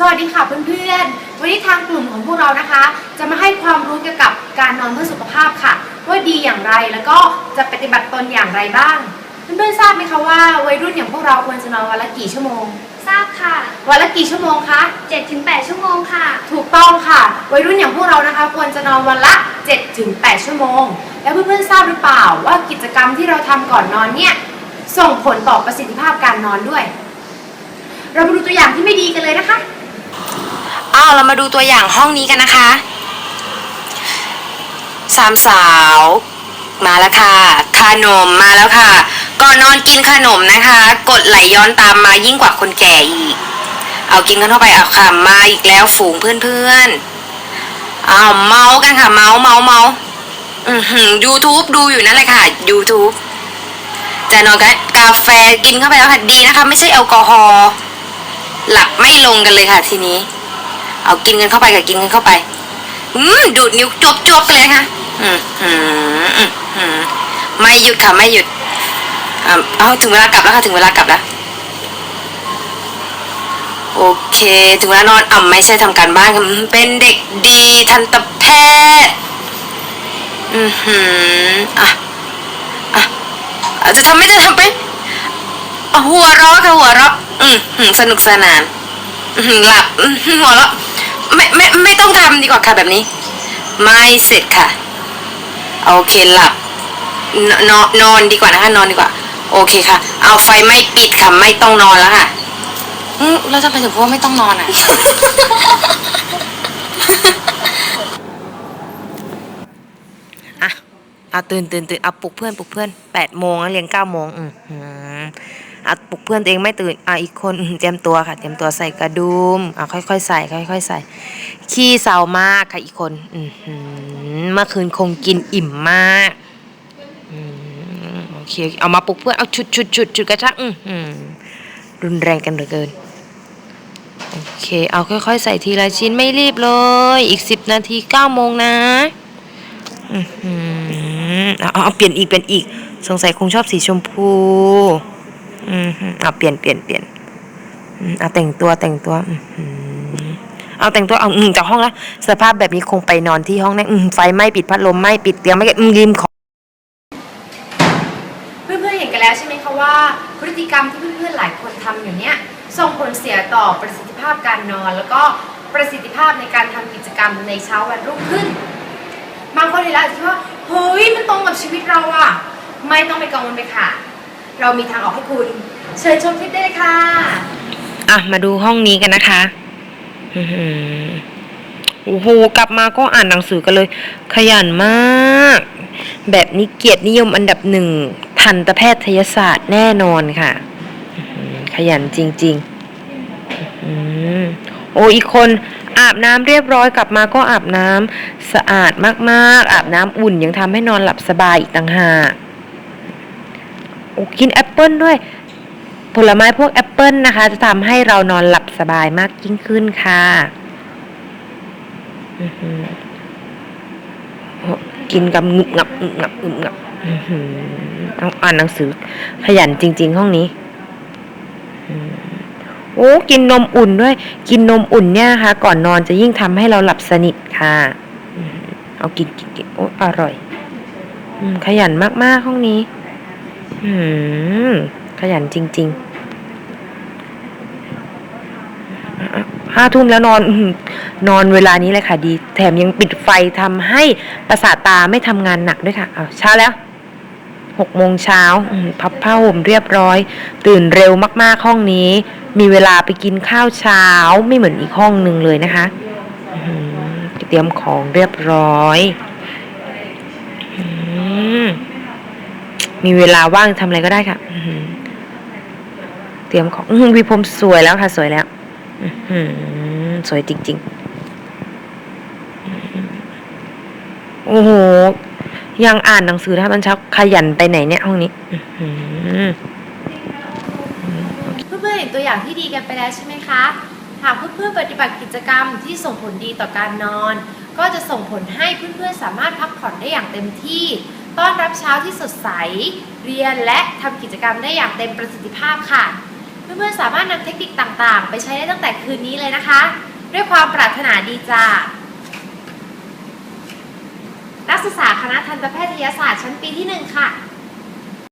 สวัสดีค่ะเพื่อนๆ วันนี้ทางกลุ่มของพวกเรานะคะ จะมาให้ความรู้เกี่ยวกับการนอนเพื่อสุขภาพค่ะ ว่าดีอย่างไรแล้วก็จะปฏิบัติตนอย่างไรบ้าง เพื่อนๆทราบไหมคะว่าวัยรุ่นอย่างพวกเราควรจะนอนวันละกี่ชั่วโมง ทราบค่ะ วันละกี่ชั่วโมงคะ 7-8 ชั่วโมงค่ะ ถูกต้องค่ะ วัยรุ่นอย่างพวกเรานะคะ ควรจะนอนวันละ 7-8 ชั่วโมง แล้วเพื่อนๆทราบหรือเปล่าว่ากิจกรรมที่เราทำก่อนนอนเนี่ยส่งผลต่อประสิทธิภาพการนอนด้วย เรามาดูตัวอย่างที่ไม่ดีกันเลยนะคะ อ้าวเรามาดูตัวอย่างห้องนี้กันนะคะสามสาวมาแล้วค่ะ ขนมมาแล้วค่ะ ก่อนนอนกินขนมนะคะ กดไหลย้อนตามมายิ่งกว่าคนแก่อีก เอากินกันเข้าไปเอาค่ะมาอีกแล้วฝูงเพื่อนๆอ้าเมากันค่ะ เมาเมาเมาอือหือ YouTube ดูอยู่นั่นแหละค่ะ YouTube จะนอนกันกาแฟกินเข้าไปแล้วค่ะดีนะคะ ไม่ใช่แอลกอฮอล์หลับไม่ลงกันเลยค่ะทีนี้ เอากินกันเข้าไปค่ะกินกันเข้าไป อืมดูดนิ้วจบจบๆเลยค่ะอืมอืมอืมไม่หยุดค่ะไม่หยุดอ่าเอาถึงเวลากลับแล้วค่ะถึงเวลากลับแล้วโอเค ถึงเวลานอนอ่ำไม่ใช่ทำการบ้านค่ะเป็นเด็กดีทันตแพทย์อือหืออะอะอะจะทำไม่จะทำไปหัวเราะค่ะหัวเราะอืมสนุกสนานอื้อหือหลับหัวเราะ ไม่ไม่ไม่ต้องทำดีกว่าค่ะแบบนี้ ไม่เสร็จค่ะ โอเคหลับนนอนนอนดีกว่านะคะ นอนดีกว่า โอเคค่ะ เอาไฟไม่ปิดค่ะไม่ต้องนอนแล้วค่ะอืมเราจะไปถึงพูดว่าไม่ต้องนอนอะอะเอาตื่นตื่นตื่นเอาปลุกเพื่อนปลุกเพื่อนแปดโมงแล้วเรียนเก้าโมงอืมหืม อะปลุกเพื่อนตัวเองไม่ตื่นอะอีกคนเตรียมตัวค่ะ เตรียมตัวใส่กระดุมอะค่อยๆใส่ค่อยๆใส่ ขี้เศร้ามากค่ะอีกคนอืเมื่อคืนคงกินอิ่มมากโอเคเอามาปลุกเพื่อนเอาชุดชุดชุดชุดกระชักอืมรุนแรงกันเหลือเกินโอเค เอาค่อยๆ ใส่ทีละชิ้นไม่รีบเลย อีกสิบนาทีเก้าโมงนะอือหือเอาเอาเอาเปลี่ยนอีกเปลี่ยนอีก สงสัยคงชอบสีชมพู อือหือเอาเปลี่ยนเปลี่ยนเปลี่ยนเอาแต่งตัวแต่งตัวเอาแต่งตัวเอาอืจากห้องแล้วสภาพแบบนี้คงไปนอนที่ห้องแน่อืมไฟไหม้ปิดพัดลมไหม้ปิดเตียงไม่อืมริมขอเพื่อนๆเห็นกันแล้วใช่ไหมคะว่า พฤติกรรมที่เพื่อนๆหลายคนทำอยู่เนี้ยส่งผลเสียต่อประสิทธิภาพการนอน แล้วก็ประสิทธิภาพในการทำกิจกรรมในเช้าวันรุ่งขึ้นบางคนเห็นแล้วคิดว่าเฮ้ยมันตรงกับชีวิตเราอะไม่ต้องไปกังวลไปค่ะ เรามีทางออกให้คุณ เชิญชมคลิปได้เลยค่ะ อะ มาดูห้องนี้กันนะคะอือหือโอ้โหกลับมาก็อ่านหนังสือกันเลย ขยันมาก แบบนี้เกียรตินิยมอันดับหนึ่งทันตแพทยศาสตร์แน่นอนค่ะอื้อหือขยันจริงๆอื้อหือโอ้อีกคนอาบน้ำเรียบร้อยกลับมาก็อาบน้ำสะอาดมากๆ อาบน้ำอุ่นยังทำให้นอนหลับสบายอีกต่างหาก กินแอปเปิลด้วย ผลไม้พวกแอปเปิลนะคะ จะทำให้เรานอนหลับสบายมากยิ่งขึ้นค่ะกินกับงึบงับงึบงับงึบงับอื้อหือเอาอ่านหนังสือ ขยันจริง ๆ ห้องนี้โอ้กินนมอุ่นด้วย กินนมอุ่นเนี่ยนะคะก่อนนอนจะยิ่งทำให้เราหลับสนิทค่ะเอากินกินกินโอ้อร่อยอขยันมากๆห้องนี้ อืมขยันจริง ๆ ห้าทุ่มแล้วนอน นอนเวลานี้เลยค่ะดี แถมยังปิดไฟทำให้ประสาทตาไม่ทำงานหนักด้วยค่ะอ้าวเช้าแล้วหกโมงเช้าพับผ้าห่มเรียบร้อย ตื่นเร็วมากๆห้องนี้ มีเวลาไปกินข้าวเช้าไม่เหมือนอีกห้องหนึ่งเลยนะคะเตรียมของเรียบร้อย มีเวลาว่างทำอะไรก็ได้ค่ะออืเตรียมของวีผมสวยแล้วค่ะ สวยแล้วออืสวยจริง ๆ โอ้โห ยังอ่านหนังสือถ้ามันชักขยันไปไหนเนี่ยห้องนี้เพื่อนๆเห็นตัวอย่างที่ดีกันไปแล้วใช่ไหมคะ หากเพื่อนๆปฏิบัติกิจกรรมที่ส่งผลดีต่อการนอน ก็จะส่งผลให้เพื่อนๆสามารถพักผ่อนได้อย่างเต็มที่ ต้อนรับเช้าที่สดใส เรียนและทำกิจกรรมได้อย่างเต็มประสิทธิภาพค่ะ เพื่อนๆสามารถนำเทคนิคต่างๆ ไปใช้ได้ตั้งแต่คืนนี้เลยนะคะ ด้วยความปรารถนาดีจ้านักศึกษาคณะทันตแพทยศาสตร์ชั้นปีที่หนึ่งค่ะ